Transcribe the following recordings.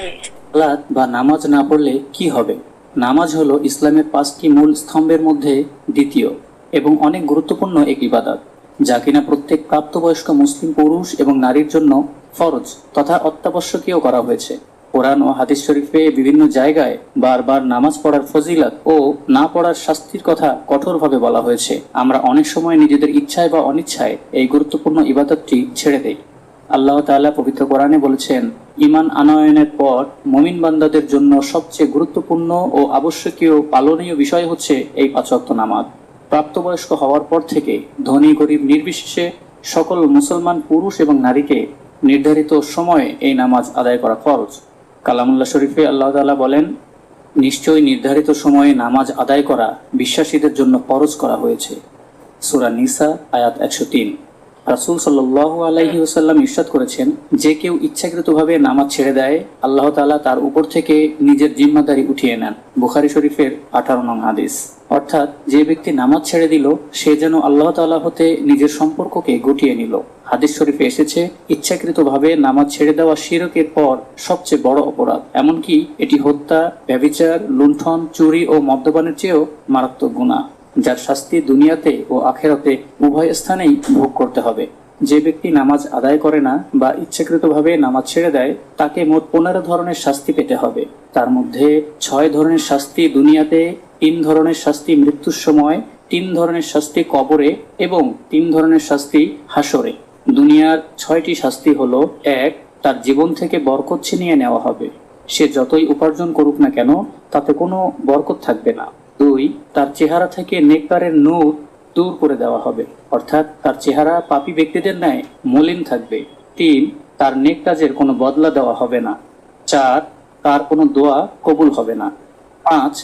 সালাত বা নামাজ না পড়লে কি হবে? নামাজ হলো ইসলামের পাঁচটি মূল স্তম্ভের মধ্যে দ্বিতীয় এবং অনেক গুরুত্বপূর্ণ এক ইবাদত, যা কিনা প্রত্যেক প্রাপ্তবয়স্ক মুসলিম পুরুষ এবং নারীর জন্য ফরজ তথা অত্যাবশ্যকীয় করা হয়েছে। কোরআন ও হাদিস শরীফে বিভিন্ন জায়গায় বারবার নামাজ পড়ার ফজিলত ও না পড়ার শাস্তির কথা কঠোরভাবে বলা হয়েছে। আমরা অনেক সময় নিজেদের ইচ্ছায় বা অনিচ্ছায় এই গুরুত্বপূর্ণ ইবাদতটি ছেড়ে দেই। আল্লাহ তাআলা পবিত্র কোরআনে বলেছেন ইমান আনয়নের পর মমিন বান্দাদের জন্য সবচেয়ে গুরুত্বপূর্ণ ও আবশ্যকীয় পালনীয় বিষয় হচ্ছে এই পাঁচক্ত নামাজ। প্রাপ্তবয়স্ক হওয়ার পর থেকে ধনী, গরিব, নির্বিশেষে সকল মুসলমান পুরুষ এবং নারীকে নির্ধারিত সময়ে এই নামাজ আদায় করা ফরজ। কালামুল্লাহ শরীফে আল্লাহ তাআলা বলেন, নিশ্চয়ই নির্ধারিত সময়ে নামাজ আদায় করা বিশ্বাসীদের জন্য ফরজ করা হয়েছে। সুরা নিসা, আয়াত একশো তিন। রাসুল সাল্লাহ আলাইহি ওসাল্লাম ইরশাদ করেছেন, যে কেউ ইচ্ছাকৃতভাবে নামাজ ছেড়ে দেয়, আল্লাহ তাআলা তার উপর থেকে নিজের জিম্মাদারি উঠিয়ে নেন। বুখারি শরীফের আঠারো নং হাদিস। অর্থাৎ যে ব্যক্তি নামাজ ছেড়ে দিল, সে যেন আল্লাহ তাআলা হতে নিজের সম্পর্ককে গুটিয়ে নিল। হাদিস শরীফে এসেছে, ইচ্ছাকৃতভাবে নামাজ ছেড়ে দেওয়া শিরকের পর সবচেয়ে বড় অপরাধ। এমনকি এটি হত্যা, ব্যভিচার, লুণ্ঠন, চুরি ও মদ্যপানের চেয়েও মারাত্মক গুণা যার শাস্তি দুনিয়াতে ও আখেরাতে উভয় স্থানেই ভোগ করতে হবে। যে ব্যক্তি নামাজ আদায় করে না বা ইচ্ছাকৃতভাবে নামাজ ছেড়ে দেয়, তাকে মোট পনেরো ধরনের শাস্তি পেতে হবে। তার মধ্যে ছয় ধরনের শাস্তি দুনিয়াতে, তিন ধরনের শাস্তি মৃত্যুর সময়, তিন ধরনের শাস্তি কবরে এবং তিন ধরনের শাস্তি হাসরে দুনিয়ার ছয়টি শাস্তি হলো, এক, তার জীবন থেকে বরকত ছিনিয়ে নেওয়া হবে। সে যতই উপার্জন করুক না কেন, তাতে কোনো বরকত থাকবে না। দুই, তার চেহারা থেকে নেককারের নূর দূর করে দেওয়া হবে। অর্থাৎ তার চেহারা পাপী ব্যক্তিদের ন্যায় মলিন থাকবে। তিন, তার নেক কাজের কোনো বদলা দেওয়া হবে না। চার, তার কোনো দোয়া কবুল হবে না। পাঁচ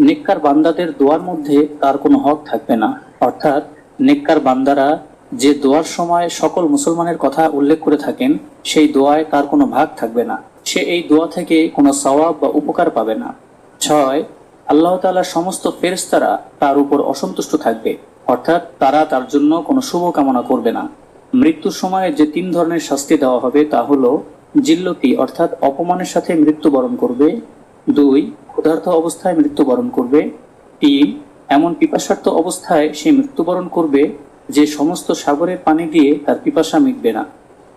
নেককার বান্দাদের দোয়ার মধ্যে তার কোনো হক থাকবে না। অর্থাৎ নেককার বান্দারা যে দোয়ার সময় সকল মুসলমানের কথা উল্লেখ করে থাকেন, সেই দোয়ায় তার কোনো ভাগ থাকবে না। সে এই দোয়া থেকে কোনো সওয়াব বা উপকার পাবে না। ছয় আল্লাহ তাআলার সমস্ত ফেরেশতারা তার উপর অসন্তুষ্ট থাকবে। অর্থাৎ তারা তার জন্য কোনো শুভ কামনা করবে না। মৃত্যুর সময়ে যে তিন ধরনের শাস্তি দেওয়া হবে তা হলো জিল্লতি, অর্থাৎ অপমানের সাথে মৃত্যুবরণ করবে। দুই, ক্ষুধার্ত অবস্থায় মৃত্যুবরণ করবে। তিন, এমন পিপাসার্থ অবস্থায় সে মৃত্যুবরণ করবে যে সমস্ত সাগরের পানি দিয়ে তার পিপাসা মিটবে না।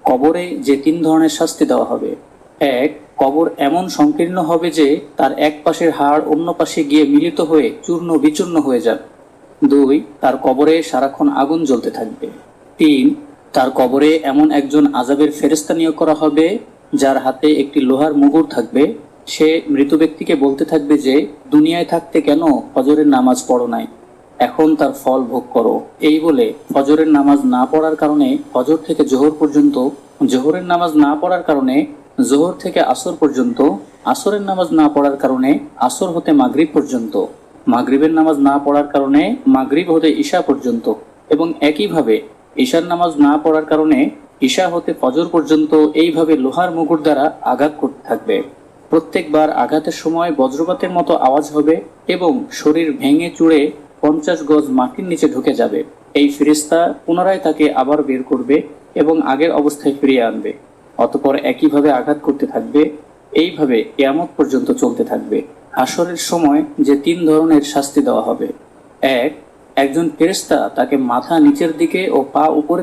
কবরে যে তিন ধরনের শাস্তি দেওয়া হবে। এক কবর এমন সংকীর্ণ হবে যে তার এক পাশের হাড় অন্য পাশে গিয়ে মিলিত হয়ে চূর্ণ বিচূর্ণ হয়ে যাবে। দুই, তার কবরে সারাক্ষণ আগুন জ্বলতে থাকবে। তিন, তার কবরে এমন একজন আজাবের ফেরেস্তা নিয়োগ করা হবে যার হাতে একটি লোহার মুগুর থাকবে। সে মৃত ব্যক্তিকে বলতে থাকবে যে, দুনিয়ায় থাকতে কেন ফজরের নামাজ পড়ো নাই? এখন তার ফল ভোগ করো। এই বলে ফজরের নামাজ না পড়ার কারণে, ফজর থেকে জোহর পর্যন্ত জোহরের নামাজ না পড়ার কারণে জোহর থেকে আসর পর্যন্ত আসরের নামাজ না পড়ার কারণে আসর হতে মাগরিব পর্যন্ত। মাগরিবের নামাজ না পড়ার কারণে মাগরিব হতে ঈশা পর্যন্ত এবং একইভাবে ঈশার নামাজ না পড়ার কারণে ঈশা হতে ফজর পর্যন্ত এইভাবে লোহার মুগুর দ্বারা আঘাত করতে থাকবে। প্রত্যেকবার আঘাতের সময় বজ্রপাতের মতো আওয়াজ হবে এবং শরীর ভেঙে চুড়ে পঞ্চাশ গজ মাটির নিচে ঢুকে যাবে। এই ফিরিস্তা পুনরায় তাকে আবার বের করবে এবং আগের অবস্থায় ফিরিয়ে আনবে। অতপর একইভাবে আঘাত করতে থাকবে, এইভাবে কেয়ামত পর্যন্ত চলতে থাকবে। হাসরের সময় যে তিন ধরনের শাস্তি দেওয়া হবে। এক, একজন ফেরেস্তা তাকে মাথা নিচের দিকে ও পা উপরে